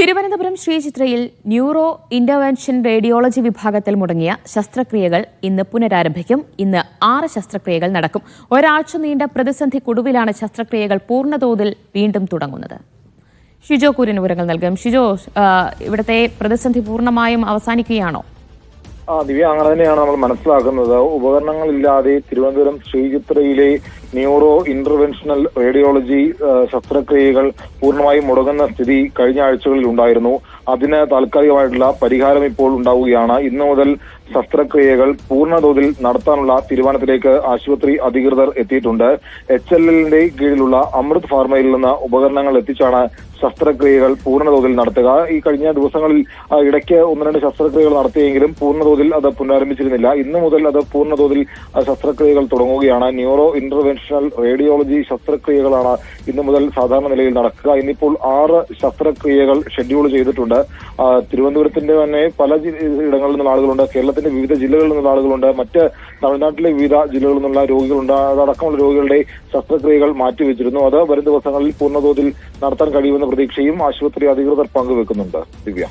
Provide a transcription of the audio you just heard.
തിരുവനന്തപുരം ശ്രീചിത്രയിൽ neuro intervention radiology വിഭാഗത്തിൽ മുടങ്ങിയ ശസ്ത്രക്രിയകൾ ഇന്ന് പുനരാരംഭിക്കും. ഇന്ന് ആറ് ശസ്ത്രക്രിയകൾ നടക്കും. ഒരാഴ്ച നീണ്ട പ്രതിസന്ധി പ്രതിസന്ധിക്കൊടുവിലാണ് ശസ്ത്രക്രിയകൾ പൂർണതോതിൽ വീണ്ടും തുടങ്ങുന്നത്. ഷിജോ കുര്യൻ വിവരങ്ങൾ നൽകും. ഷിജോ ഇവിടുത്തെ പ്രതിസന്ധി പൂർണമായും അവസാനിക്കുകയാണോ? ആ ദിവ്യ അങ്ങനെ തന്നെയാണ് നമ്മൾ മനസ്സിലാക്കുന്നത്. ഉപകരണങ്ങളില്ലാതെ തിരുവനന്തപുരം ശ്രീചിത്രയിലെ ന്യൂറോ ഇന്റർവെൻഷണൽ റേഡിയോളജി ശസ്ത്രക്രിയകൾ പൂർണമായും മുടങ്ങുന്ന സ്ഥിതി കഴിഞ്ഞ ആഴ്ചകളിൽ ഉണ്ടായിരുന്നു. അതിന് താൽക്കാലികമായിട്ടുള്ള പരിഹാരം ഇപ്പോൾ ഉണ്ടാവുകയാണ്. ഇന്നു മുതൽ ശസ്ത്രക്രിയകൾ പൂർണതോതിൽ നടത്താനുള്ള തീരുമാനത്തിലേക്ക് ആശുപത്രി അധികൃതർ എത്തിയിട്ടുണ്ട്. എച്ച് എൽ എല്ലിന്റെ കീഴിലുള്ള അമൃത് ഫാർമയിൽ നിന്ന് ഉപകരണങ്ങൾ എത്തിച്ചാണ് ശസ്ത്രക്രിയകൾ പൂർണതോതിൽ നടത്തുക. ഈ കഴിഞ്ഞ ദിവസങ്ങളിൽ ഇടയ്ക്ക് ഒന്ന് രണ്ട് ശസ്ത്രക്രിയകൾ നടത്തിയെങ്കിലും പൂർണതോതിൽ അത് പുനരാരംഭിച്ചിരുന്നില്ല. ഇന്നു മുതൽ അത് പൂർണതോതിൽ ശസ്ത്രക്രിയകൾ തുടങ്ങുകയാണ്. ന്യൂറോ ഇന്റർവെൻഷണൽ റേഡിയോളജി ശസ്ത്രക്രിയകളാണ് ഇന്നു മുതൽ സാധാരണ നിലയിൽ നടക്കുക. ഇന്നിപ്പോൾ ആറ് ശസ്ത്രക്രിയകൾ ഷെഡ്യൂൾ ചെയ്തിട്ടുണ്ട്. തിരുവനന്തപുരത്തിന്റെ തന്നെ പല ഇടങ്ങളിൽ നിന്നുള്ള ആളുകളുണ്ട്. കേരളത്തിന്റെ വിവിധ ജില്ലകളിൽ നിന്നുള്ള ആളുകളുണ്ട്. മറ്റ് തമിഴ്നാട്ടിലെ വിവിധ ജില്ലകളിൽ നിന്നുള്ള രോഗികളുണ്ട്. അതടക്കമുള്ള രോഗികളുടെ ശസ്ത്രക്രിയകൾ മാറ്റിവെച്ചിരുന്നു. അത് വരും ദിവസങ്ങളിൽ പൂർണതോതിൽ നടത്താൻ കഴിയുമെന്ന പ്രതീക്ഷയും ആശുപത്രി അധികൃതർ പങ്കുവെക്കുന്നുണ്ട്. ദിവ്യ.